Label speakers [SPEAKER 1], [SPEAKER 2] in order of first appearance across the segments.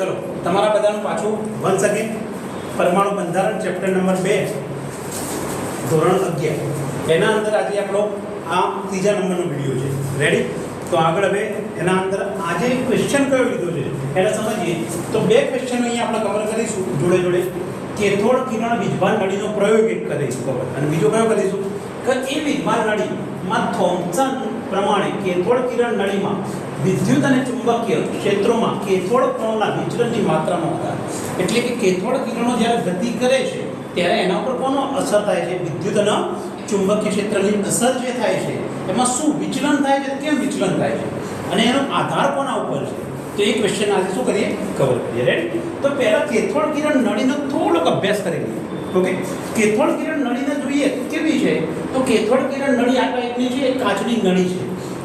[SPEAKER 1] ચલો, તમારા બધાનું પાછું વન્સ અગેન પરમાણુ બંધારણ ચેપ્ટર નંબર બે, ધોરણ અગિયાર. એના અંદર આજે આપણો આ ત્રીજા નંબરનો વીડિયો છે. રેડી તો આગળ હવે એના અંદર આજે ક્વેશ્ચન કયો લીધો છે, એને સમજીએ. તો બે ક્વેશ્ચન અહીંયા આપણે કવર કરીશું જોડે જોડે. કેથોડ કિરણ વિજભાન નળીનો પ્રયોગ એક કરીશું કવર અને બીજો કયો કરીશું? કે એ વિજભાન નળીમાં થોમ્સન પ્રમાણે કેથોડ કિરણ નળીમાં વિદ્યુત અને ચુંબકીય ક્ષેત્રોમાં કેથોડ કણોના વિચલનની માત્રામાં વધારો. એટલે કે કેથોડ કિરણો જ્યારે ગતિ કરે છે, ત્યારે એના ઉપર કોનો અસર થાય છે? વિદ્યુત અને ચુંબકીય ક્ષેત્રની અસર જે થાય છે, એમાં શું વિચલન થાય છે? કેમ વિચલન થાય છે? અને એનો આધાર કોના ઉપર છે? તો એ ક્વેશ્ચન આજે શું કરીએ? કવર કરીએ. રાઈટ તો પહેલાં કેથોડ કિરણ નળીનો થોડોક અભ્યાસ કરી લઈએ. ઓકે કેથોડ કિરણ નળીને જોઈએ કેવી છે? તો કેથોડ કિરણ નળી આ ટાઈપની છે એ કાચની નળી છે.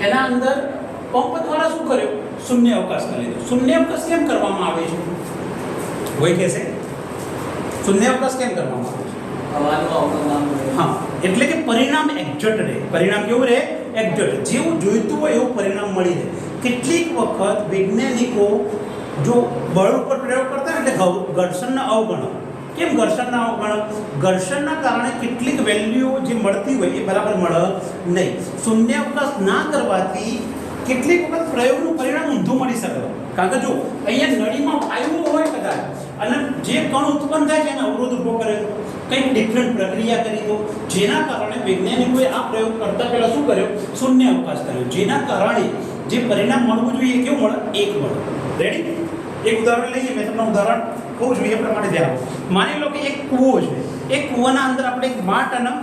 [SPEAKER 1] એના અંદર પંપ દ્વારા શું કર્યો? શૂન્ય અવકાશ કરી લીધો શૂન્ય અવકાશ કેમ કરવામાં આવે છે? કોઈ કહેશે શૂન્ય અવકાશ કેમ કરવામાં આવે છે?
[SPEAKER 2] હવાનું અવગણનાનું રહે.
[SPEAKER 1] હા એટલે કે પરિણામ એક્ઝેક્ટ રહે. પરિણામ કેવું રહે? એક્ઝેક્ટ જેવું જોઈતું હોય એવું પરિણામ મળી રહે. કેટલીક વખત વૈજ્ઞાનિકો જો બળ ઉપર પ્રયોગ કરતા હોય એટલે ઘ- ઘર્ષણના અવગણો. કેમ ઘર્ષણના અવગણો? ઘર્ષણના કારણે કેટલીક વેલ્યુઓ જે મળતી હોય એ બરાબર મળે નહીં. શૂન્ય અવકાશ ના કરવાથી કેટલીક વખત પ્રયોગનું પરિણામ ઊંધું મળી શકે. કારણ કે જો અહીંયા નળીમાં વાયુ હોય કદાચ, અને જે કણ ઉત્પન્ન થાય છે એને અવરોધ ઊભો કરે, કંઈક ડિફરન્ટ પ્રક્રિયા કરી દો, જેના કારણે વૈજ્ઞાનિકોએ આ પ્રયોગ કરતા પહેલાં શું કર્યો? શૂન્ય અવકાશ કર્યો. જેના કારણે જે પરિણામ મળવું જોઈએ કેવું મળે? એક મળે. રેડી એક ઉદાહરણ લઈએ, મેં તમને ઉદાહરણ કહું છું એ પ્રમાણે ધ્યાન માની લો કે એક કૂવો છે. એ કૂવાના અંદર આપણે એક માટ અને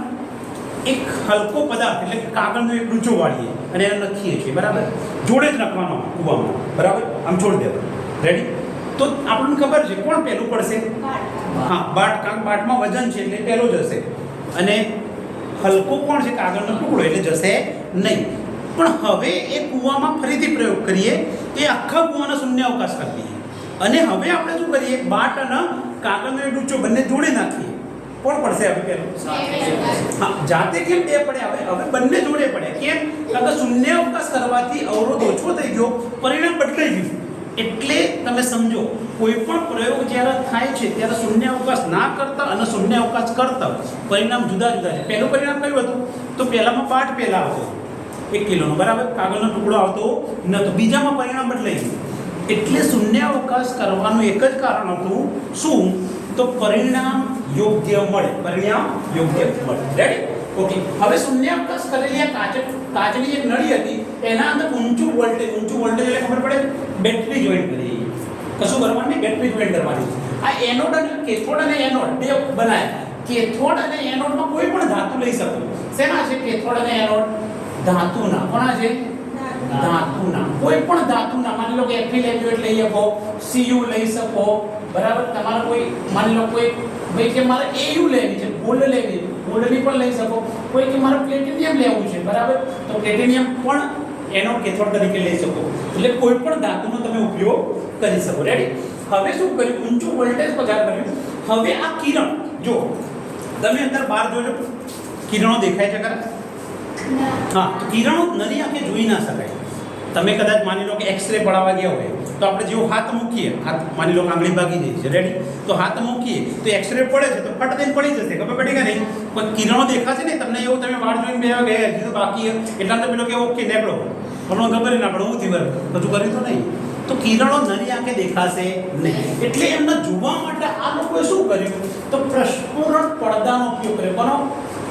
[SPEAKER 1] એક હલકો પદાર્થ, એટલે કાગળનો એક ડૂચો વાળીએ. અને એને લખીએ છીએ બરાબર? જોડે જ રાખવાનો કૂવામાં બરાબર? આમ છોડી દેવાનો. રેડી તો આપણને ખબર છે કોણ પહેલું પડશે? હા બાટ કારણ બાટમાં વજન છે એટલે પહેલો જશે અને હલકો કોણ છે? કાગળનો ટુકડો એટલે જશે નહીં. પણ હવે એ કૂવામાં ફરીથી પ્રયોગ કરીએ એ આખા કૂવાના શૂન્ય અવકાશ કરી દઈએ અને હવે આપણે શું કરીએ? બાટ અને કાગળનો એ ડૂચો બંને જોડે નાખીએ. કોણ પડશે હવે પેલું હા, જાતે કેમ બે પડે હવે હવે બંને જોડે પડે કેમ? કારણ કે શૂન્ય અવકાશ કરવાથી અવરોધ ઓછો થઈ ગયો, પરિણામ બદલાઈ ગયું. એટલે તમે સમજો, કોઈ પણ પ્રયોગ જ્યારે થાય છે, ત્યારે શૂન્ય અવકાશ ના કરતા અને શૂન્ય અવકાશ કરતા પરિણામ જુદા જુદા છે. પહેલું પરિણામ કયું હતું? તો પહેલામાં પાઠ પહેલા આવતો. એક કિલોનો બરાબર? કાગળનો ટુકડો આવતો નહોતો બીજામાં પરિણામ બદલાઈ ગયું. એટલે શૂન્ય અવકાશ કરવાનું એક જ કારણ હતું. શું? તો પરિણામ યોગ્ય મળે પરિણામ યોગ્ય મળે રેડી ઓકે હવે શૂન્યાવકાશ કરેલી આ કાચ કાચની એક નળી હતી એના અંદર ઊંચું વોલ્ટેજ ઊંચું વોલ્ટેજ એટલે ખબર પડે? બેટરી જોઈન્ટ કરી કશું કરવાનું નહીં બેટરી જોઈન્ટ કરવાની આ એનોડ અને કેથોડ અને એનોડ બે બનાવ્યા કેથોડ અને એનોડમાં કોઈ પણ ધાતુ લઈ શકો. શેના છે? કેથોડ અને એનોડ ધાતુના. કોના છે? ધાતુના. કોઈ પણ ધાતુના. માની લો કે એફિલેટ્યુએટ લઈ શકો સીયુ લઈ શકો. બરાબર? તમારે કોઈ માની લો કોઈ ભાઈ કે મારે એયુ લેવી છે ગોલ્ડ લેવી છે. ગોલ્ડની પણ લઈ શકો. કોઈ કે મારે પ્લેટિનિયમ લેવું છે બરાબર? તો પ્લેટિનિયમ પણ એનો કેથોડ તરીકે લઈ શકો. એટલે કોઈ પણ ધાતુનો તમે ઉપયોગ કરી શકો. રેડી હવે શું કર્યું? ઊંચું વોલ્ટેજ પસાર કર્યું. હવે આ કિરણ જો તમે અંદર બહાર જોજો. કિરણો દેખાય છે ખરા? હા તો કિરણો નરી આંખે જોઈ ના શકાય. તમે કદાચ માની લો કે એક્સરે પડાવવા ગયા હોય, તો આપણે જેવો હાથ મૂકીએ, હાથ માની લો આંગળી ભાગી જાય છે રેડી તો હાથ મૂકીએ, તો એક્સરે પડે છે, તો ફટ દઈને પડી જશે, ખબર પડી કે નહીં? પણ કિરણો દેખાશે ને, તમને એવું તમે બહાર જોઈને બે ગયા હજી બાકી એટલા તો પેલો કે ઓકે, નીકળો. પણ ખબર ના પડે, હું થી વાર હજુ કર્યું તો નહીં. તો કિરણો નરી આંખે દેખાશે નહીં. એટલે એમને જોવા માટે આ લોકોએ શું કર્યું? તો પ્રસ્ફુરણ પડદાનો ઉપયોગ કર્યો. કોનો?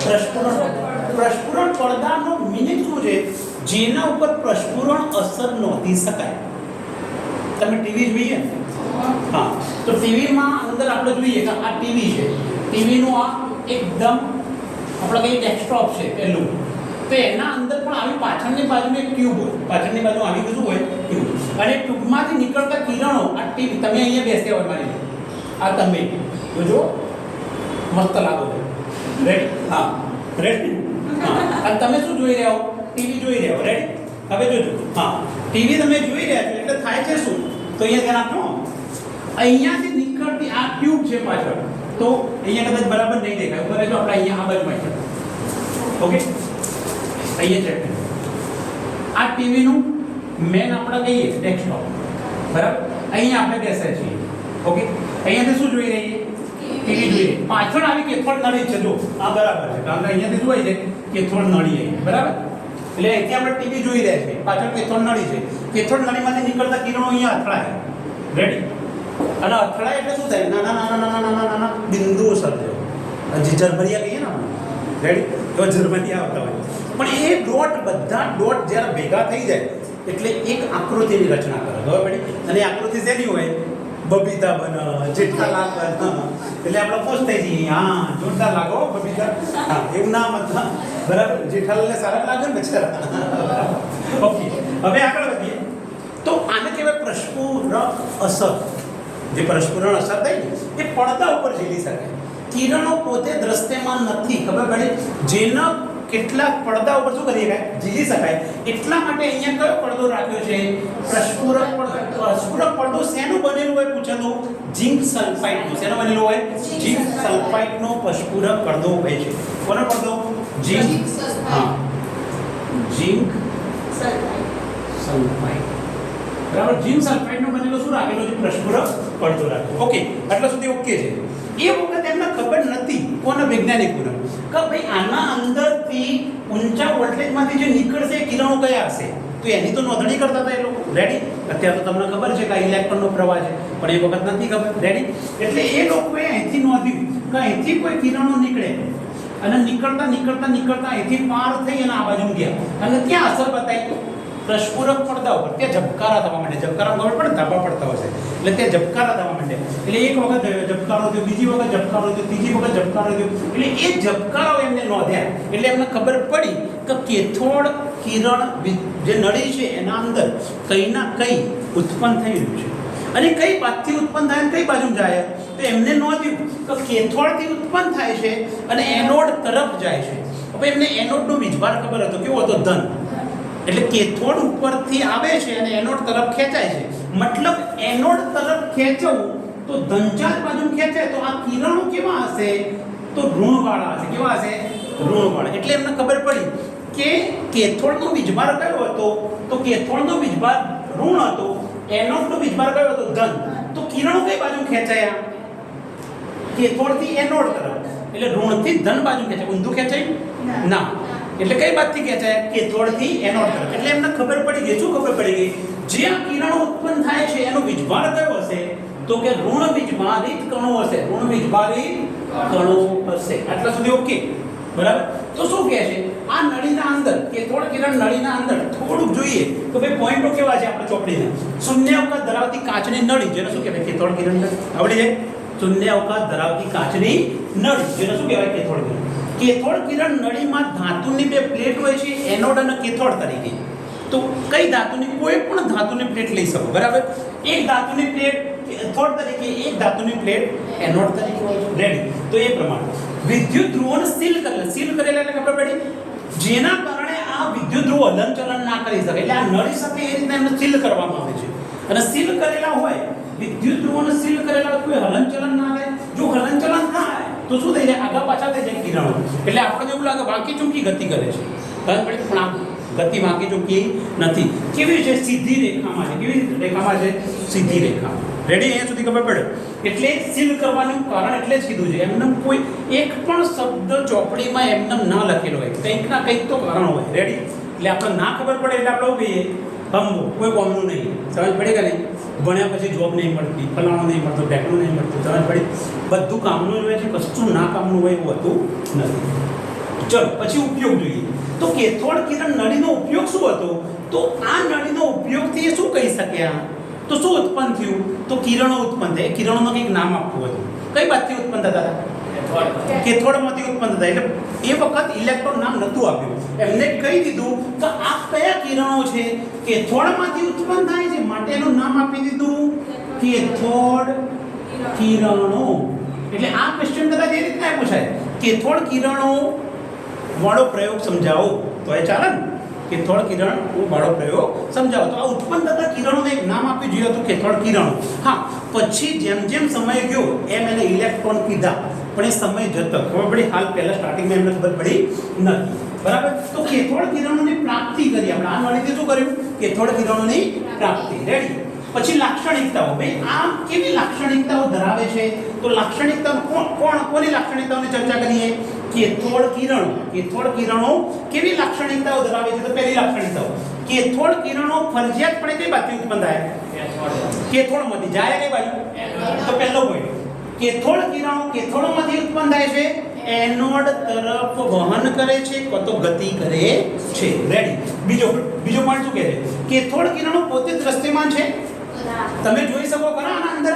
[SPEAKER 1] પ્રસ્ફુરણ પ્રસ્ફુરણ પડદાનો મિનિંગ શું છે? જેના ઉપર પ્રસ્ફુરણ અસર નોંધી શકાય. તમે ટીવી જોઈએ? હા. તો ટીવીમાં અંદર આપણે જોઈએ કે આ ટીવી છે. ટીવીનું આ એકદમ આપણે કહીએ ડેસ્કટોપ છે પહેલું. તો એના અંદર પણ આવી પાછળની બાજુ એક ટ્યુબ હોય. પાછળની બાજુ આવી બધું હોય ટ્યુબ અને ટ્યુબમાંથી નીકળતા કિરણો આ ટીવી, તમે અહીંયા બેસ્યા હોય મારી આ તમે. જોજો મસ્ત લાગો. રેડી હા. રેડી હા. અને તમે શું જોઈ રહ્યા હો? ટીવી જોઈ રહ્યા રાઈટ હવે જોજો. હા. ટીવી તમે જોઈ રહ્યા છો, એટલે થાય છે શું? તો અહીંયા ધ્યાન આપજો અહીંયાથી નીકળતી આ ટ્યુબ છે પાછળ. તો અહીંયા કદાચ બરાબર નહીં દેખાય. ઉપર જો આપણે અહીંયા આ બાજુમાં છે. ઓકે અહીંયા છે. આ ટીવીનું મેન આપણે કહીએ ડેસ્કટોપ બરાબર? અહીંયા આપણે બેસે છીએ. ઓકે અહીંયાથી શું જોઈ રહીએ? ટીવી જોઈએ પાછળ આવી કેથોડ નળી છે, જો. આ બરાબર છે. કારણ કે અહીંયાથી જોઈ છે, કેથોડ નળી બરાબર? એટલે અહીંથી આપણે ટીવી જોઈ રહ્યા છીએ પાછળ કેથોડ નળી છે. કેથોડ નળીમાંથી નીકળતા કિરણો અહીંયા અથડાય. રેડી અને અથડાય એટલે શું થાય? નાના નાના નાના નાના નાના બિંદુઓ સર્જાય જે ઝરમરિયા કહીએ ને રેડી તો ઝરમરિયા આવતા હોય. પણ એ ડોટ બધા ડોટ જ્યારે ભેગા થઈ જાય, એટલે એક આકૃતિની રચના કરે. પડી અને આકૃતિ શેની હોય? બબીતા બન જેઠાલાલ બના એટલે આપણે ખુશ થઈ જઈએ. હા, જોરદાર લાગો બબીતા. હા, એવું નામ હતા બરાબર? જેઠાલાલને સારા લાગે ને બિચારા. ઓકે, હવે આગળ વધીએ. તો આને કહેવાય પ્રસ્ફુરક અસર. જે પ્રસ્ફુરણ અસર થઈ ને એ પડદા ઉપર ઝીલી શકે. કિરણો પોતે દ્રશ્યમાન નથી, ખબર પડી? જેના કેટલાક પડદા ઉપર શું કરી શકાય? ઝીલી શકાય. એટલા માટે અહીંયા કયો પડદો રાખ્યો છે? પ્રસ્ફુરક પડદો. પ્રસ્ફુરક પડદો શેનું બનેલું હોય પૂછેલું ઝિંક સલ્ફાઇડનું શેનો બનેલો હોય? ઝિંક સલ્ફાઇડનો પ્રસ્ફુરક પડદો હોય છે. કોનો પડદો? ઝિંક. હા. ઝિંક સલ્ફાઇડ બરાબર? ઝિંક સલ્ફાઇડનો બનેલો શું રાખેલો છે? પ્રસ્ફુરક પડદો રાખો ઓકે. આટલા સુધી ઓકે છે. એ વખત એમને ખબર નથી કોના વૈજ્ઞાનિકોને. કે ભાઈ આના અંદરથી ઊંચા વોલ્ટેજમાંથી જે નીકળશે, એ કિરણો કયા હશે? તો એની તો નોંધણી કરતા હતા એ લોકો. રેડી અત્યારે તો તમને ખબર છે કે આ ઇલેક્ટ્રોનનો પ્રવાહ છે, પણ એ વખત નથી ખબર. રેડી એટલે એ લોકોએ અહીંથી નોંધ્યું કે અહીંથી કોઈ કિરણો નીકળે અને નીકળતા નીકળતા નીકળતા અહીંથી પાર થઈ અને આ બાજુ ગયા. અને ત્યાં અસર બતાવી. પ્રસ્ફુરક પડતા ઉપર ત્યાં ઝબકારા થવા માંડે. ઝબકારા ખબર પડે ધાબા પડતા હોય છે. એટલે ત્યાં ઝબકારા થવા માંડે. એટલે એક વખત ઝબકારો થયો, બીજી વખત ઝબકારો થયો, ત્રીજી વખત ઝબકારો થયો. એટલે એ ઝબકારો એમને નોંધ્યા. એટલે એમને ખબર પડી કે કેથોડ કિરણ જે નળી છે એના અંદર કઈ ના કઈ ઉત્પન્ન થઈ રહ્યું છે. અને કઈ બાજુથી ઉત્પન્ન થાય અને કઈ બાજુ જાય? તો એમને નોંધ્યું કે કેથોડથી ઉત્પન્ન થાય છે અને એનોડ તરફ જાય છે. હવે એમને એનોડનો વિજવાર ખબર હતો. કેવો હતો? ધન. એટલે કેથોડ ઉપરથી આવે છે અને એનોડ તરફ ખેંચાય છે. મતલબ એનોડ તરફ ખેંચવું તો ધનચાર બાજુ ખેંચાય તો આ કિરણો કેવા હશે? તો ઋણવાળા હશે. કેવા હશે? ઋણવાળા. એટલે એમને ખબર પડી કે કેથોડનો વીજભાર કયો હતો? તો કેથોડનો વીજભાર ઋણ હતો. એનોડનો વીજભાર કયો હતો? ધન. તો કિરણો કઈ બાજુ ખેંચાયા? કેથોડથી એનોડ તરફ. એટલે ઋણથી ધન બાજુ ખેંચાય. ઊંધું ખેંચાય? ના. એટલે કઈ બાજુથી ખેંચાય કેથોડથી એનોડ તરફ એટલે એમને ખબર પડી ગઈ. શું ખબર પડી ગઈ? જે આ કિરણો ઉત્પન્ન થાય છે, એનો વીજભાર કયો હશે? તો કે ઋણ વીજભારિત કણો હશે. ઋણ વીજભારિત કણો હશે. આટલા સુધી ઓકે. બરાબર? તો શું કહે છે? આ નળીના અંદર કેથોડ કિરણ નળીના અંદર થોડુંક જોઈએ, તો ભાઈ પોઈન્ટો કેવા છે આપણે ચોપડીના? શૂન્ય અવકાશ ધરાવતી કાચની નળી, જેને શું કહેવાય? કેથોડ કિરણ આવડી જાય? શૂન્ય અવકાશ ધરાવતી કાચની નળી. જેને શું કહેવાય? કેથોડ કિરણ. કેથોડ કિરણ નળીમાં ધાતુની બે પ્લેટ હોય છે, એનોડ અને કેથોડ તરીકે. તો કઈ ધાતુની? કોઈ પણ ધાતુની પ્લેટ લઈ શકો, બરાબર? એક ધાતુની પ્લેટ કેથોડ તરીકે, એક ધાતુની પ્લેટ એનોડ તરીકે રેડી તો એ પ્રમાણે. વિદ્યુત ધ્રુવોને સીલ કરેલા. સીલ કરેલા એટલે ખબર પડી જેના કારણે આ વિદ્યુત ધ્રુવ હલનચલન ના કરી શકે. એટલે આ નળી સાથે એ રીતના એમને સીલ કરવામાં આવે છે. અને સીલ કરેલા હોય વિદ્યુત ધ્રુવોને સીલ કરેલા કોઈ હલનચલન ના થાય? જો હલનચલન ના થાય, તો શું થઈ જાય? આગળ પાછા થઈ જાય કિરણો. એટલે આપણને એવું લાગે વાંકી ચૂંકી ગતિ કરે છે. પણ આ ગતિ વાંકી ચૂંકી નથી. કેવી છે સીધી રેખામાં છે? કેવી રેખામાં છે? સીધી રેખા રેડી અહીંયા સુધી ખબર પડે? એટલે સીલ કરવાનું કારણ એટલે જ કીધું છે. એમને કોઈ એક પણ શબ્દ ચોપડીમાં એમને ના લખેલો હોય. કંઈક ના કંઈક તો કારણ હોય. રેડી એટલે આપણે ના ખબર પડે એટલે આપણે કહીએ? હમવું કોઈ કોમનું નહીં. સમજ પડે કે નહીં? ભણ્યા પછી જોબ નહીં મળતી, ફલાણો નહીં મળતું ટેકનું નહીં મળતું તમારે પડી. બધું કામનું હોય છે, કશું ના કામનું હોય એવું હોતું નથી. ચલો, પછી ઉપયોગ જોઈએ. તો કેથોડ કિરણ નળીનો ઉપયોગ શું હતો? તો આ નળીનો ઉપયોગથી શું કહી શક્યા? તો શું ઉત્પન્ન થયું? તો કિરણો ઉત્પન્ન થયા કિરણોનું કંઈક નામ આપવું હતું. કઈ બાજુથી ઉત્પન્ન થતા હતા? કેથોડમાંથી ઉત્પન્ન થતા એટલે એ વખત ઇલેક્ટ્રોન નામ નહોતું આપ્યું. એમને કહી દીધું કે આ કયા કિરણો છે કેથોડમાંથી ઉત્પન્ન થાય છે? માટે એનું નામ આપી દીધું કેથોડ કિરણો. એટલે આ ક્વેશ્ચન કદાચ એ રીતના પૂછાય કેથોડ કિરણો વાળો પ્રયોગ સમજાવો. તો એ ચાલે ને? કેથોડ કિરણ વાળો પ્રયોગ સમજાવો. તો આ ઉત્પન્ન થતા કિરણોને એક નામ આપ્યું. જોયું હતું કેથોડ કિરણો. હા, પછી જેમ જેમ સમય ગયો, એમ એને ઇલેક્ટ્રોન કીધા. પણ એ સમય જતો. ખબર પડી? હાલ પહેલા સ્ટાર્ટિંગમાં એમને ખબર પડી નથી. બરાબર? તો કેથોડ કિરણોની પ્રાપ્તિ કરી. આપણે આ નળીથી શું કર્યું? કેથોડ કિરણોની પ્રાપ્તિ. રેડી પછી લાક્ષણિકતાઓ. ભાઈ આ કેવી લાક્ષણિકતાઓ ધરાવે છે? તો લાક્ષણિકતાઓ કોણ કોણ, કોની લાક્ષણિકતાઓની ચર્ચા કરીએ? કેથોડ કિરણો. કેથોડ કિરણો કેવી લાક્ષણિકતાઓ ધરાવે છે? તો પહેલી લાક્ષણિકતાઓ. કેથોડ કિરણો ફરજિયાતપણે કઈ બાજુથી ઉત્પન્ન થાય કેથોડમાંથી. જાય કઈ બાજુ? તો પહેલો પોઈન્ટ કેથોડ કિરણો કેથોડમાંથી ઉત્પન્ન થાય છે. એનોડ તરફ વહન કરે છે, કતો ગતિ કરે છે. રેડી બીજો બીજો પોઈન્ટ શું કહે છે? કેથોડ કિરણો પોતે દ્રશ્યમાન છે? તમે જોઈ શકો ખરા આના અંદર?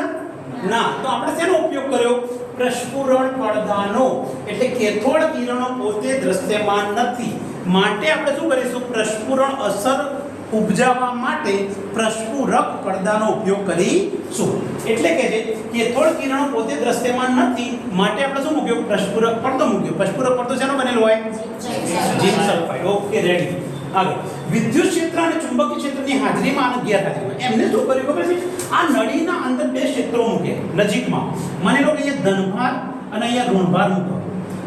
[SPEAKER 1] ના, તો આપણે શેનો ઉપયોગ કર્યો? પ્રસ્ફુરણ પડદાનો. એટલે કેથોડ કિરણો પોતે દ્રશ્યમાન નથી. માટે આપણે શું કરીશું? પ્રસ્ફુરણ અસર ઉપજાવવા માટે પ્રસ્ફુરક પડદાનો ઉપયોગ કરીશું. એટલે કે છે કેથોડ કિરણો પોતે દ્રશ્યમાન નથી, માટે આપણે શું મૂક્યો? પશ્પૂરક પડતો મૂક્યો. પશ્પૂરક પડતો શેનો બનેલો હોય? ઝીંક સલ્ફાઇડ. ઓકે રેડી આગળ. વિદ્યુત ક્ષેત્ર અને ચુંબકીય ક્ષેત્રની હાજરીમાં અને ગેરહાજરીમાં એમને શું કર્યું ખબર છે? આ નળીના અંદર બે ક્ષેત્રો મૂકે. નજીકમાં. મને લો કે અહીંયા ધનભાર અને અહીંયા ઋણભાર મૂકો.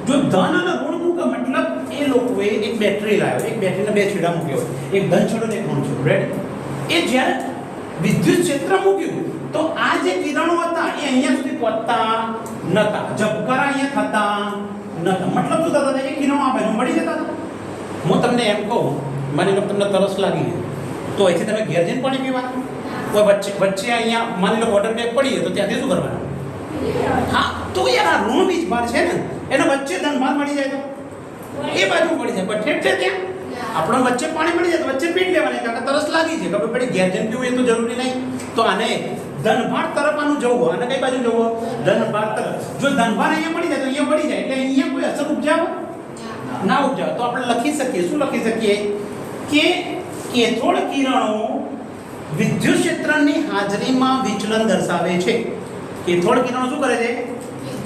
[SPEAKER 1] જો ધન અને ઋણ મૂકે, મતલબ એ લોકોએ એક બેટરી લાવ્યો. એક બેટરીના બે છેડા મૂક્યો એક ધન છેડો ને એક ઋણ છેડો. રેડ એ જ્યારે વિદ્યુત ક્ષેત્ર મૂક્યું તો આ જે કિરણો હતા એ અહીંયા સુધી પહોંચતા નતા. ઝબકારા અહીંયા થતા નતા. મતલબ શું થતા એ કિરણો આ બાજુ મળી જતા હું તમને એમ કહું, માની લો તમને તરસ લાગી ગયો તો અહીંથી તમે ઘેર જઈને પાણી પીવાનું કોઈ વચ્ચે વચ્ચે અહીંયા માની લો વોટર બેગ પડી તો ત્યાંથી શું કરવાનું? હા, તો યાર આ ઋણ બીજ ભાર છે ને, એને વચ્ચે ધનભાર મળી જાય તો? એ બાજુ મળી જાય, પણ ઠેઠ છે ત્યાં? આપણને વચ્ચે પાણી મળી જાય વચ્ચે પીટ લેવાની, કારણ કે તરસ લાગી છે. ખબર પડી, ઘેર જઈને પીવું એ તો જરૂરી નહીં. તો આને ધનભાર તરફ આનું જવું અને કઈ બાજુ જવું ધનભાર તરફ. જો ધનભાર અહીંયા પડી જાય તો અહીંયા મળી જાય. એટલે અહીંયા કોઈ અસર ઉપજાવ? ના ઉપજાવે. તો આપણે લખી શકીએ. શું લખી શકીએ? કે કેથોડ કિરણો વિદ્યુત ક્ષેત્રની હાજરીમાં વિચલન દર્શાવે છે. કેથોડ કિરણો શું કરે છે?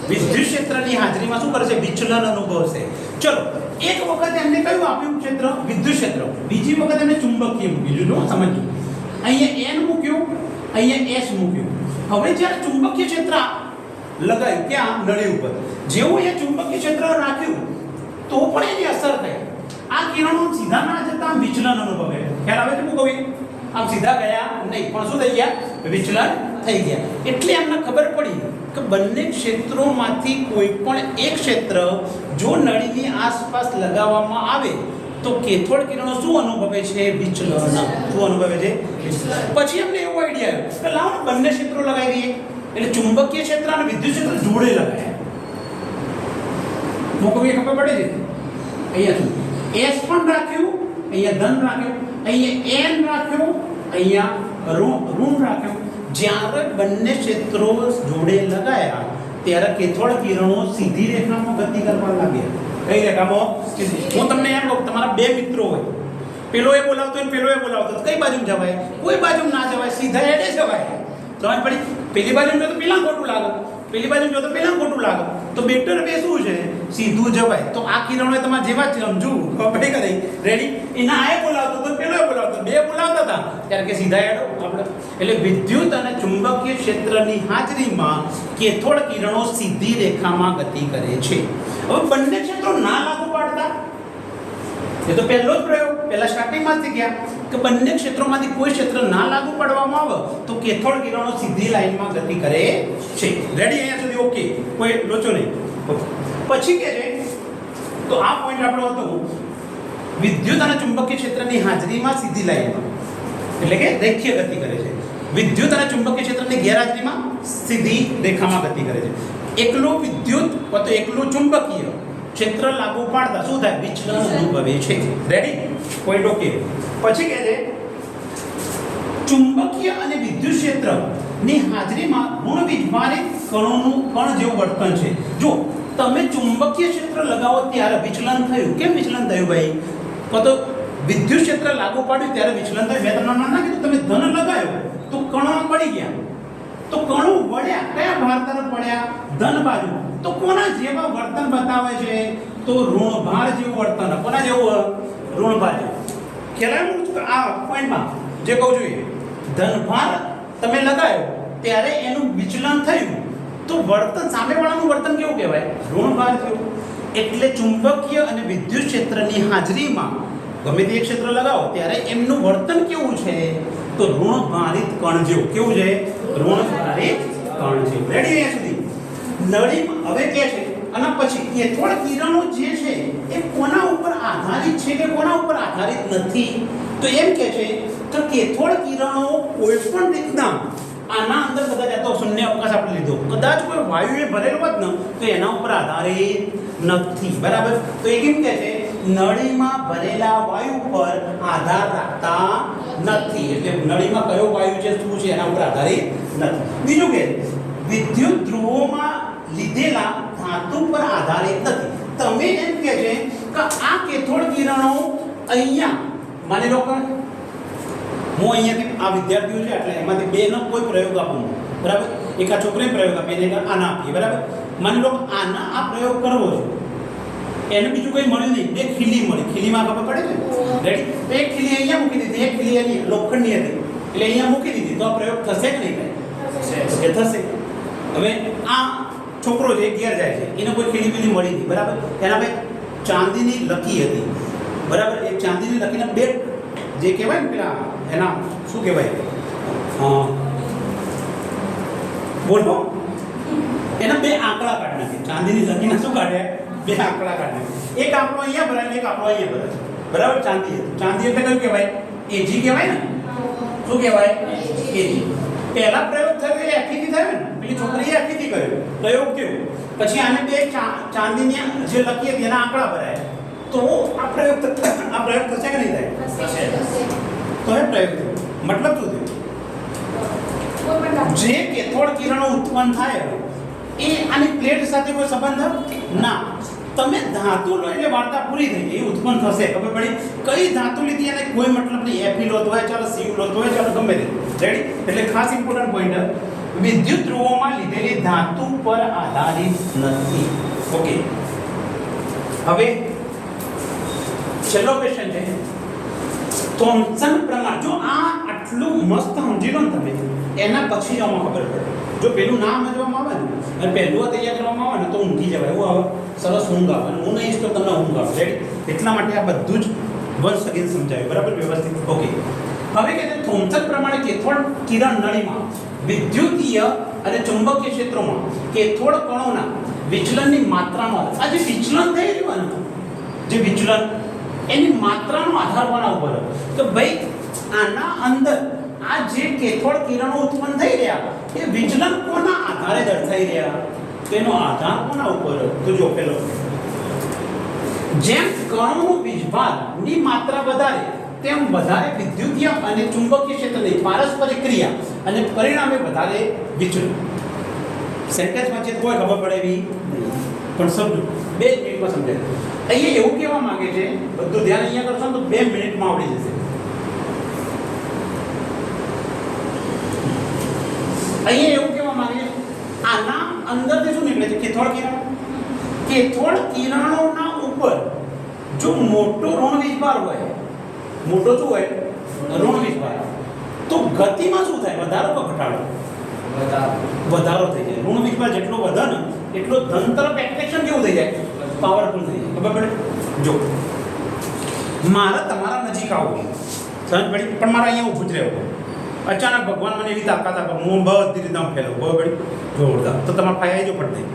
[SPEAKER 1] વિદ્યુત ક્ષેત્રની હાજરીમાં શું કરે છે? વિચલન અનુભવશે. ચલો, એક વખત એમને કયું આપ્યું ક્ષેત્ર? વિદ્યુત ક્ષેત્ર બીજી વખત એમને ચુંબકીય મૂક્યું. જો સમજો અહીંયા એન મૂક્યું. અહીંયા એસ મૂક્યું. હવે જ્યારે ચુંબકીય ક્ષેત્ર લગાવ્યું ક્યાં? નળી ઉપર. જેવું એ ચુંબકીય ક્ષેત્ર રાખ્યું, તો પણ એની અસર થઈ. આ કિરણો સીધા ના જતા વિચલન અનુભવે. ખ્યાલ આવે છે હું આમ સીધા ગયા? નહીં, પણ શું થઈ ગયા? વિચલન થઈ ગયા. એટલે એમને ખબર પડી કે બંને ક્ષેત્રોમાંથી કોઈ પણ એક ક્ષેત્ર જો નળીની આસપાસ લગાવવામાં આવે તો કેથોડ કિરણો શું અનુભવે છે? વિચલન શું અનુભવે છે? પછી એમને એવો આઈડિયા આવ્યો કે લાવો ને બંને ક્ષેત્રો લગાવી દઈએ. એટલે ચુંબકીય ક્ષેત્ર અને વિદ્યુત ક્ષેત્ર જોડે લગાવ્યા મૂકવી ખબર પડે છે અહીંયા શું એસ પણ રાખ્યું, અહીંયા ધન રાખ્યું, અહીંયા એન રાખ્યું, અહીંયા ઋણ ઋણ રાખ્યું. જ્યારે બંને ક્ષેત્રો જોડે લગાયા, ત્યારે કેથોડ કિરણો સીધી રેખામાં ગતિ કરવા લાગ્યા. કઈ રેખામાં. હું તમને એમ કહું તમારા બે મિત્રો હોય. પેલો એ બોલાવતો હોય પેલો એ બોલાવતો કઈ બાજુ જવાય? કોઈ બાજુ ના જવાય. સીધા એડે જવાય. સમજ પડી. પેલી બાજુ તો પેલા ખોટું લાગે. પેલી બાજુ જો તો પેલા ખોટું લાગે. તો બેટર વે શું છે? સીધું જવાય. તો આ કિરણો તમારે જેવા જ સમજુ ખબર કરી રેડી એના આએ બોલાવતો તો પેલો બોલાવતો. બે બોલાવતા હતા. ત્યારે કે સીધા એડો આપણે. એટલે વિદ્યુત અને ચુંબકીય ક્ષેત્રની હાજરીમાં કેથોડ કિરણો સીધી રેખામાં ગતિ કરે છે. હવે બંને ક્ષેત્રો ના લાગુ પાડતા. એ તો પહેલો જ પ્રયોગ. પહેલા સ્ટાર્ટિંગમાં ગયા. કે બંને ક્ષેત્રોમાંથી કોઈ ક્ષેત્ર ના લાગુ તો કેથોડ કિરણો સીધી લાઈનમાં ગતિ કરે છે. રેડી અહીંયા સુધી ઓકે કોઈ લોચો નહીં. પછી કે છે, તો આ પોઈન્ટ આપણો હતો વિદ્યુત અને ચુંબકીય ક્ષેત્રની હાજરીમાં સીધી લાઈનમાં. એટલે કે રેખીય ગતિ કરે છે. વિદ્યુત અને ચુંબકીય ક્ષેત્રની ગેરહાજરીમાં સીધી રેખામાં ગતિ કરે છે. એકલું વિદ્યુત તો એકલું ચુંબકીય ક્ષેત્ર લાગુ પાડતા શું થાય? વિચલન અનુભવે છે. રેડી પોઈન્ટ ઓકે પછી કહે છે ચુંબકીય અને વિદ્યુત ક્ષેત્રની હાજરીમાં ઋણ વીજભારિત કણોનું કણ જેવું વર્તન છે. જો તમે ચુંબકીય ક્ષેત્ર લગાવો ત્યારે વિચલન થયું. કેમ વિચલન થયું ભાઈ? કો તો વિદ્યુત ક્ષેત્ર લાગુ પાડ્યું ત્યારે વિચલન થયું. મેં તમને ના કીધું તમે ધન લગાવ્યો. તો કણો પડી ગયા. તો કણો વળ્યા. કયા ભાર તરફ પડ્યા ધન બાજુ. તો કોના જેવા વર્તન બતાવે છે? તો ઋણ ભાર જેવું વર્તન. કોના જેવું ઋણ ભાર જેવું. ખ્યાલ આ પોઈન્ટમાં જે કહું છું એ. ધનભાર તમે લગાવ્યો ત્યારે એનું વિચલન થયું. તો વર્તન, સામેવાળાનું વર્તન કેવું કહેવાય? ઋણભાર જેવું એટલે ચુંબકીય અને વિદ્યુત ક્ષેત્રની હાજરીમાં ગમે તે ક્ષેત્ર લગાવો, ત્યારે એમનું વર્તન કેવું છે? તો ઋણભારિત કણ જેવું. કેવું છે? ઋણભારિત કણ જેવું. રેડી અહીંયા સુધી? નળીમાં હવે કે છે, અને પછી કેથોડ કિરણો જે છે, એ કોના ઉપર આધારિત છે કે કોના ઉપર આધારિત નથી? તો એમ કે છે તો કેથોડ કિરણો કોઈ પણ રીતના આના અંદર કદાચ આ તો શૂન્ય અવકાશ આપણે લીધો કદાચ કોઈ વાયુએ ભરેલો હોત ને, તો એના ઉપર આધારિત નથી, બરાબર? તો એ કેમ કે છે? નળીમાં ભરેલા વાયુ પર આધાર રાખતા નથી. એટલે નળીમાં કયો વાયુ છે, શું છે, એના ઉપર આધારિત નથી. બીજું કે વિદ્યુત ધ્રુવોમાં લીધેલા ધાતુ પર આધારિત નથી. તમે એમ કે છે કે આ કેથોડ કિરણો અહીંયા, માની લો કે હું અહીંયાથી આ વિદ્યાર્થીઓ છે એટલે એમાંથી બેનો કોઈ પ્રયોગ આપું બરાબર? એક આ છોકરીને પ્રયોગ આપીએ અને આના આપીએ બરાબર? માની લો આના આ પ્રયોગ કરવો છે. એને બીજું કંઈ મળ્યું નહીં. બે ખીલી મળી. ખીલીમાં ખબર પડે છે? રેડી તો એક ખીલી અહીંયા મૂકી દીધી. એક ખીલી એની લોખંડની હતી. એટલે અહીંયા મૂકી દીધી. તો આ પ્રયોગ થશે કે નહીં થાય? એ થશે. હવે આ છોકરો છે એ ઘેર જાય છે એને કોઈ ખીલી બીલી મળી નહીં. બરાબર? એના ભાઈ ચાંદીની લકી હતી. બરાબર? એ ચાંદીની લકીના બે જે કહેવાય ને પેલા એના શું કહેવાય? બોલો એના બે આંકડા કાઢ નાખે ચાંદીની લકીના શું કાઢે? બે આંકડા કાઢ નાખે એક આંકડો અહીંયા ભરાય એક આંકડો અહીંયા ભરાય. બરાબર? ચાંદી ચાંદી એટલે કયું કહેવાય? એજી કહેવાય ને? શું કહેવાય? એજી. પહેલા પ્રયોગ થયો એ આખીથી થયો ને? પેલી છોકરીએ આખીથી કર્યો. પ્રયોગ થયો. પછી આને બે ચાંદીની જે લખીએ હતી એના આંકડા ભરાય. તો આ પ્રયોગ આ પ્રયોગ થશે કે નહીં થાય? તો એ પ્રયોગ મતલબ શું થયું? જે કેથોડ કિરણો ઉત્પન્ન થાય, એ આની પ્લેટ સાથે કોઈ સંબંધ ના. તમે ધાતુ લો એટલે વાર્તા પૂરી થઈ ગઈ ઉત્પન્ન થશે. ખબર પડી? કઈ ધાતુ લીધી એને? કોઈ મતલબ નહીં. એફી લો હોય ચાલો સીયુ લો હોય ચાલો ગમે તે. રેડી એટલે ખાસ ઇમ્પોર્ટન્ટ પોઈન્ટ વિદ્યુત ધ્રુવોમાં લીધેલી ધાતુ પર આધારિત નથી. ઓકે હવે, છેલ્લો ક્વેશ્ચન છે. થોમ્સન પ્રમાણ જો આ આટલું મસ્ત સમજી લો ને તમે. એના પછી જ ખબર પડે. જો પેલું ના સમજવામાં આવે ને, અને પહેલું તૈયાર કરવામાં આવે ને, તો ઊંઘી જવાય. એવું આવે. સરસ ઊંઘ આવે. હું નહીં તો તમને ઊંઘ આવે. એટલા માટે આ બધું જ વન્સ અગેન સમજાયું. બરાબર? વ્યવસ્થિત? ઓકે હવે કે થોમસન પ્રમાણે કેથોડ કિરણ નળીમાં, વિદ્યુતીય અને ચુંબકીય ક્ષેત્રોમાં કેથોડ કણોના વિચલનની માત્રામાં આ જે વિચલન થઈ રહ્યું જે વિચલન એની માત્રાનો આધાર બનાવવો પડે. તો ભાઈ, આના અંદર આ જે કેથોડ કિરણો ઉત્પન્ન થઈ રહ્યા, એ વિચલન કોના આધારે દર્શાઈ રહ્યા? તેનો આધાર કોના ઉપર? તો જો પેલો. જેમ કણોનું વીજભારની માત્રા વધારે, તેમ વધારે વિદ્યુતીય અને ચુંબકીય ક્ષેત્રની પારસ્પરિક ક્રિયા અને પરિણામે વધારે વિચલન. સેન્ટેન્સમાં છે કોઈ ખબર પડે એવી? પણ સમજો. બે જ મિનિટમાં સમજાય. અહીંયા એવું કહેવા માંગે છે બધું ધ્યાન અહીંયા કરશો તો બે મિનિટમાં આવડી જશે. અહીંયા એવું કહેવા માંગે છે આ નામ અંદરથી શું નીકળે છે? કેથોળ કિરણ. કેથોળ કિરણોના ઉપર જો મોટો ઋણ વિસ્તાર હોય મોટો શું હોય? ઋણ વિસ્તાર તો ગતિમાં શું થાય? વધારો કે ઘટાડો? વધારો. થઈ જાય. ઋણ વિસ્તાર જેટલો વધે ને એટલો ધન તરફ એટ્રેક્શન કેવું થઈ જાય? પાવરફુલ થઈ જાય. ખબર પડે? જો. મારે તમારા નજીક આવવું સમજ પડી? પણ મારે અહીંયા ઊભું જ રહેવું અચાનક ભગવાન મને એવી તાકાત આપે. હું બધી રીતે ફેલો પડી? જોરદાર. તો તમારે ફાયા જો પડતી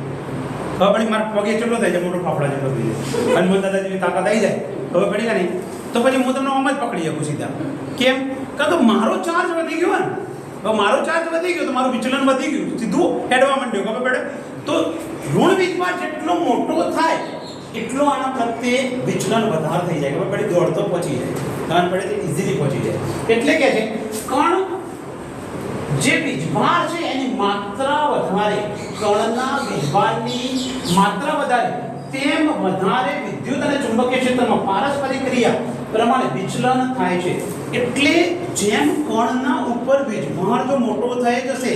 [SPEAKER 1] ખબર પડી? મારા પગે કેટલો થાય છે? મોટો ફાફડા જેટલો થઈ જાય. હનુમાન દાદા જેવી તાકાત આવી જાય. ખબર પડી ગયા નહીં? તો પછી હું તમને આમ જ પકડી શકું સીધા. કેમ? કાં તો મારો ચાર્જ વધી ગયો ને? હવે મારો ચાર્જ વધી ગયો તો મારું વિચલન વધી ગયું. સીધું હેડવા માંડ્યું. ખબર પડે? તો ઋણ વીજભાર જેટલો મોટો થાય, એટલો આના પ્રત્યે વિચલન વધારે થઈ જાય. ખબર પડે દોડતો પહોંચી જાય. કારણ પડે તે ઇઝીલી પહોંચી જાય. એટલે કે છે, કણ જે વિજભાર છે, એની માત્રા વધારે, કણના વિજભારની માત્રા વધારે, તેમ વધારે વિદ્યુત અને ચુંબકીય ક્ષેત્રમાં પારસ્પરિક ક્રિયા પ્રમાણે વિચલન થાય છે. એટલે જેમ કણના ઉપર વીજભાર જો મોટો થઈ જશે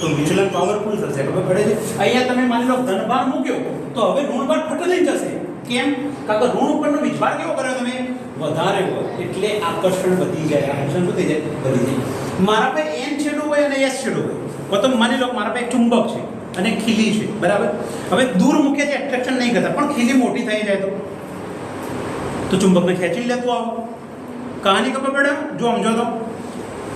[SPEAKER 1] તો વિચલન પાવરફુલ થશે, ખબર પડે છે? અહીંયા તમે માની લો ધનભાર મૂક્યો, તો હવે ઋણભાર ફટ થઈ જશે. કેમ? કે ઋણ ઉપરનો વિચાર કેવો કર્યો તમે? વધારે હોય. એટલે આકર્ષણ વધી જાય, આકર્ષણ શું થઈ જાય? વધી જાય. મારા પાસે એન છેડું હોય અને એસ છેડું હોય. તો માની લો મારા પાસે ચુંબક છે અને ખીલી છે, બરાબર? હવે દૂર મૂકે છે એટ્રેક્શન નહીં કરતા. પણ ખીલી મોટી થઈ જાય તો? તો ચુંબકને ખેંચી લેતું આવો. કહાની ખબર પડે? જો સમજો તો.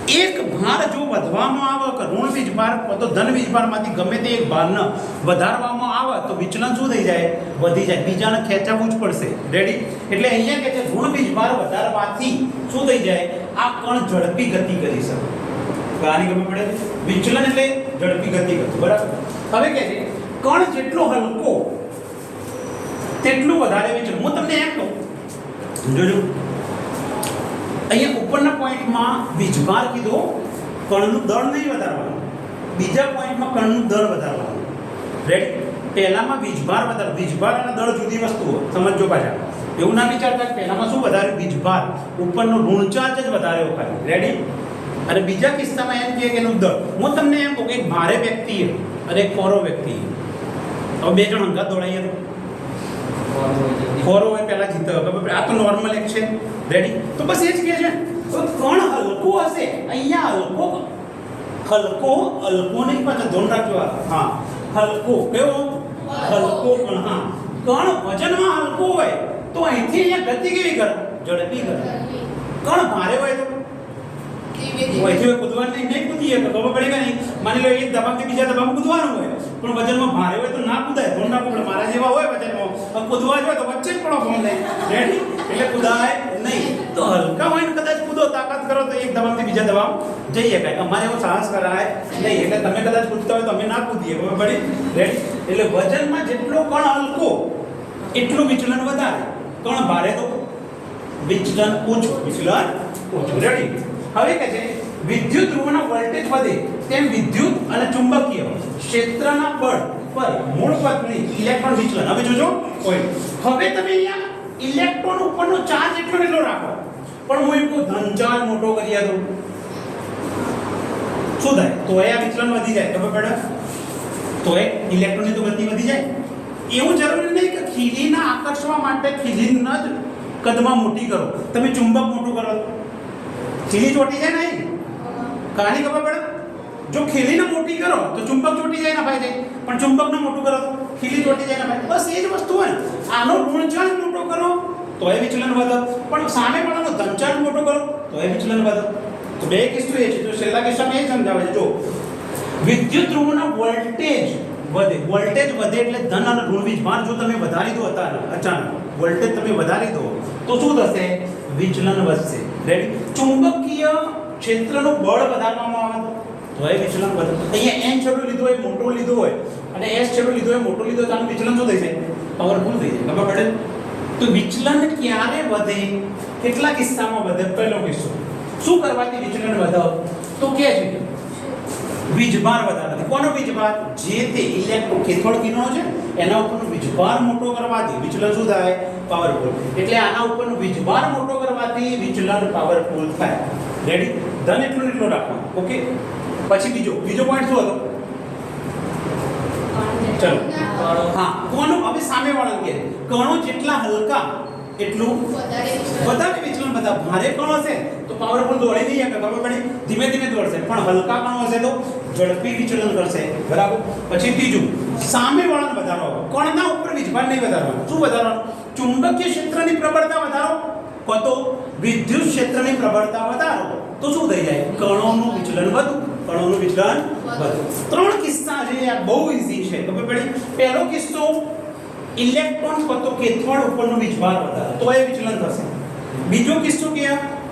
[SPEAKER 1] એક ભાર જો વધવામાં આવે કે ઋણ વીજભાર ભાર તો ધન વીજભારમાંથી ગમે તે એક ભારને વધારવામાં આવે તો વિચલન શું થઈ જાય? વધી જાય. બીજાને ખેંચાવવું જ પડશે. રેડી એટલે અહીંયા કે ઋણ વીજભાર વધારવાથી શું થઈ જાય? આ કણ ઝડપી ગતિ કરી શકે. આની ખબર પડે? વિચલન એટલે ઝડપી ગતિ કરતું બરાબર? હવે કે છે, કણ જેટલો હલકો, તેટલું વધારે વિચલન. હું તમને એમ કહું. જોજો. અહીંયા ઉપરના પોઈન્ટમાં વીજભાર કીધો, કણનું દળ નહીં વધારવાનું. બીજા પોઈન્ટમાં કણનું દળ વધારવાનું. રેડી પહેલામાં વીજભાર વધારો વીજભાર અને દળ જુદી વસ્તુઓ. સમજો પાછા. એવું ના વિચારતા પહેલામાં શું વધાર્યું વીજભાર ઉપરનો ઋણ ચાર્જ જ વધારે ખાલી. રેડી અને બીજા કિસ્સામાં એમ કહે કે એનું દળ. હું તમને એમ કહું કે એક ભારે વ્યક્તિ અને એક કોરો વ્યક્તિ હવે બે જણ હંગાત દોડાઈએ તો. ફોરો હોય પહેલા જીતો ખબર આ તો નોર્મલ એક છે. રેડી તો બસ એ જ કે છે. તો કણ હલકો હશે. અહીંયા હલકો હલકો હલકો નહીં પાછા ધોન રાખજો હા. હલકો કેવો હલકો કણ હા. કણ વજનમાં હલકો હોય તો અહીંથી અહીંયા ગતિ કેવી કરે ઝડપી કરે. કણ ભારે હોય તો? અહીંથી હોય નહીં કૂદીએ તો ખબર પડી કે નહીં માની લો એક દબાણથી બીજા દબાવ કૂદવાનું હોય પણ વજનમાં ભારે હોય તો ના કૂદાય. ધોન રાખવું પડે મારા જેવા હોય વજનમાં પણ કૂદવા જ તો વચ્ચે પડો ફોન લઈ. રેડી એટલે કૂદાય નહીં. તો હલકા હોય ને કદાચ કૂદો, તાકાત કરો તો એક દબાણથી બીજા દબાણ જઈ શકાય અમારે એવો સાહસ કરાય નહીં. એટલે તમે કદાચ કૂદતા હોય તો અમે ના કૂદીએ. ખબર પડી રેડી એટલે વજનમાં જેટલો કણ હલકો, એટલું વિચલન વધારે. કણ ભારે તો વિચલન ઓછું વિચલન ઓછું. રેડી હવે કે છે, વિદ્યુત ધ્રુવના વોલ્ટેજ વધે તેમ વિદ્યુત અને ચુંબકીય ક્ષેત્રના બળ પર મૂળ પદની ઇલેક્ટ્રોન વિચલન હવે જોજો. કોઈ હવે તમે અહીંયા ઇલેક્ટ્રોન ઉપરનો ચાર્જ એટલો એટલો રાખો. પણ હું એમ કહું ધન ચાર્જ મોટો કરી દઉં શું થાય? તો એ આ વિચલન વધી જાય. ખબર પડે? તો એ ઇલેક્ટ્રોનની તો ગતિ વધી જાય. એવું જરૂરી નહીં કે ખીલીને આકર્ષવા માટે ખીલીને જ કદમાં મોટી કરો. તમે ચુંબક મોટું કરો. ખીલી ચોટી જાય નહીં? કહાની ખબર પડે? જો ખીલીને મોટી કરો તો ચુંબક ચોટી જાય ના ભાઈ પણ ચુંબકને મોટું કરો, ખીલી ચોટી જાય ભાઈ, બસ એ જ વસ્તુ હોય આનો ચાર્જ મોટો કરો તો એ વિચલન વધો. પણ સામે પણ ધન ચાર્જ મોટો કરો તો એ વિચલન વધે. તો બે કિસ્સો એ છે, તો છેલ્લા કિસ્સામાં એ સમજાવે છે. જો વિદ્યુત ધ્રુવના વોલ્ટેજ વધે. વોલ્ટેજ વધે એટલે ધન અને ઋણ વીજભાર જો તમે વધારી દો અચાનક, વોલ્ટેજ તમે વધારી દો, તો શું થશે? વિચલન વધશે. રેડી ચુંબકીય ક્ષેત્રનું બળ વધારવામાં આવે તો એ વિચલન વધે. અહીંયા એન છેડું લીધો હોય, મોટું લીધું હોય, અને એસ છેડું લીધો હોય, મોટો લીધો હોય, તો આનું વિચલન શું થઈ જાય? પાવરફુલ થઈ જાય. ખબર પડે? તો વિચલન ક્યારે વધે? કેટલા કિસ્સામાં વધે? પહેલો કિસ્સો. શું કરવાથી વિચલન વધે? તો કે છે વીજભાર વધારવાથી કોનો વીજભાર? જે તે ઇલેક્ટ્રો કેથોડ કિરણો છે, એના ઉપરનો વીજભાર મોટો કરવાથી વિચલન શું થાય? પાવરફુલ એટલે આના ઉપરનો વીજભાર મોટો કરવાથી વિચલન પાવરફુલ થાય. રેડી ધન એટલું એટલું રાખવાનું. ઓકે પછી બીજો બીજો પોઈન્ટ શું હતો? ચલો. હા કોનો? હવે સામે વાળા કે કણો જેટલા હલકા એટલું વધારે વિચલન. બધા. ભારે કણો હશે તો પાવર પણ દોડી નહીં શકે ખબર પડે? ધીમે ધીમે દોડશે. પણ હલકા કણો હશે તો ઝડપી વિચલન કરશે. બરાબર? પછી ત્રીજું સામે વાળાને વધારો કણના ઉપર વીજભાર નહીં વધારવાનો. શું વધારવાનું? ચુંબકીય ક્ષેત્રની પ્રબળતા વધારો. કો તો વિદ્યુત ક્ષેત્રની પ્રબળતા વધારો. તો શું થઈ જાય? કણોનું વિચલન વધુ. કણોનું વિચલન ત્રણ કિસ્સા છે આ બહુ ઈઝી છે. ખબર પડી? પહેલો કિસ્સો, ઇલેક્ટ્રોન કતો કેથોડ ઉપરનો વિચવાર વધારે. તો એ વિચલન થશે. બીજો કિસ્સો કે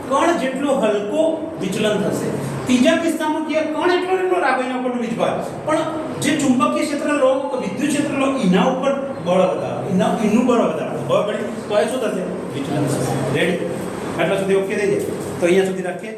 [SPEAKER 1] કણ જેટલો હલકો વિચલન થશે. ત્રીજા કિસ્સામાં કે કણ એટલો એટલો એના ઉપરનો વિચવાર પણ જે ચુંબકીય ક્ષેત્ર લો વિદ્યુત ક્ષેત્ર લો, એના ઉપર બળ વધારો. એના, એનું બળ વધારો. ખબર પડી? તો એ શું થશે? વિચલન થશે. રેડી આટલા સુધી ઓકે થઈ જાય? તો અહીંયા સુધી રાખીએ.